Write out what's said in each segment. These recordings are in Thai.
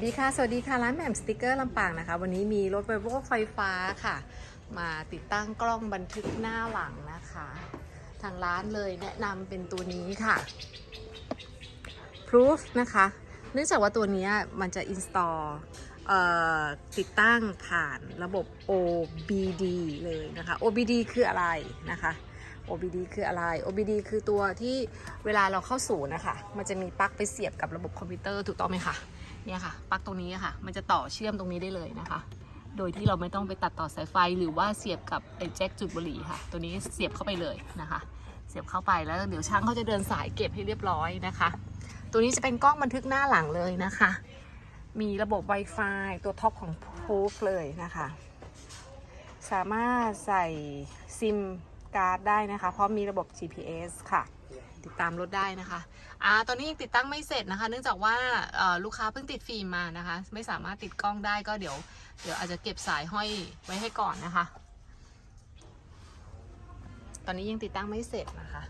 สวัสดีค่ะ สวัสดีค่ะ ร้านแหม่มสติกเกอร์ลำปางนะคะ วันนี้มีรถไวโวไฟฟ้าค่ะ มาติดตั้งกล้องบันทึกหน้าหลังนะคะ ทางร้านเลยแนะนำเป็นตัวนี้ค่ะ Proof นะคะ เนื่องจากว่าตัวนี้มันจะ install ติดตั้งผ่านระบบ OBD เลยนะคะ OBD คืออะไรนะคะ OBD คืออะไร OBD คือตัวที่เวลาเราเข้าศูนย์นะคะ มันจะมีปลั๊กไปเสียบกับระบบคอมพิวเตอร์ถูกต้องไหมคะ เนี่ยค่ะปลั๊กตรงนี้ค่ะ มันจะต่อเชื่อมตรงนี้ได้เลยนะคะ โดยที่เราไม่ต้องไปตัดต่อสายไฟหรือว่าเสียบกับไอ้แจ็คจุดบุหรี่ค่ะ ตัวนี้เสียบเข้าไปเลยนะคะ เสียบเข้าไปแล้วเดี๋ยวช่างเขาจะเดินสายเก็บให้เรียบร้อยนะคะ ตัวนี้จะเป็นกล้องบันทึกหน้าหลังเลยนะคะ มีระบบ Wi-Fi ตัวท็อปของ Proof เลยนะคะ สามารถใส่ซิมการ์ดได้นะคะ เพราะมีระบบ GPS ค่ะ ติดตามรถได้นะคะอ่าตอนนี้ยังติดตั้งไม่เสร็จนะคะ เนื่องจากว่าลูกค้าเพิ่งติดฟิล์มมานะคะ ไม่สามารถติดกล้องได้ก็เดี๋ยว เดี๋ยวอาจจะเก็บสายห้อยไว้ให้ก่อนนะคะ ตอนนี้ยังติดตั้งไม่เสร็จนะคะ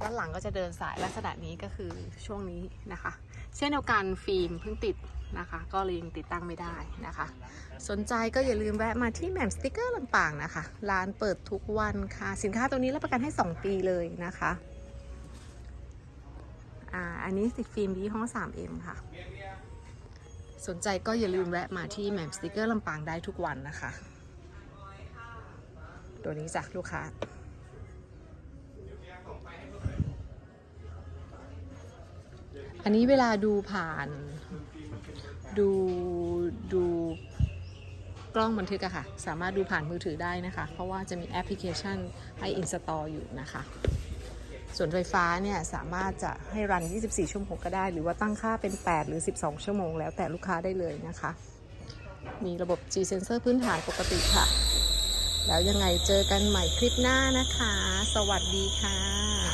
ด้านหลังก็จะเดินสายลักษณะนี้ก็คือช่วงนี้นะคะ เช่นเดียวกันฟิล์มเพิ่งติด นะคะ ก็เลยยังติดตั้งไม่ได้นะคะ สนใจก็อย่าลืมแวะมาที่แหม่มสติกเกอร์ลำปางนะคะ ร้านเปิดทุกวันค่ะ สินค้าตัวนี้รับประกันให้ 2 ปีเลยนะคะอ่าอันนี้ติดฟิล์มยี่ห้อ 3M ค่ะ สนใจก็อย่าลืมแวะมาที่แหม่มสติกเกอร์ลำปางได้ทุกวันนะคะ ตัวนี้จากลูกค้า อันนี้เวลาดูผ่าน ดูดูกล้องบันทึกอะค่ะ สามารถดูผ่านมือถือได้นะคะ เพราะว่าจะมีแอปพลิเคชันให้ install อยู่นะคะ ส่วนไฟฟ้าเนี่ยสามารถจะให้รัน 24 ชั่วโมงก็ได้ หรือว่าตั้งค่าเป็น 8 หรือ 12 ชั่วโมง แล้วแต่ลูกค้าได้เลยนะคะ มีระบบ G sensor พื้นฐานปกติค่ะ แล้วยังไงเจอกันใหม่คลิปหน้านะคะ สวัสดีค่ะ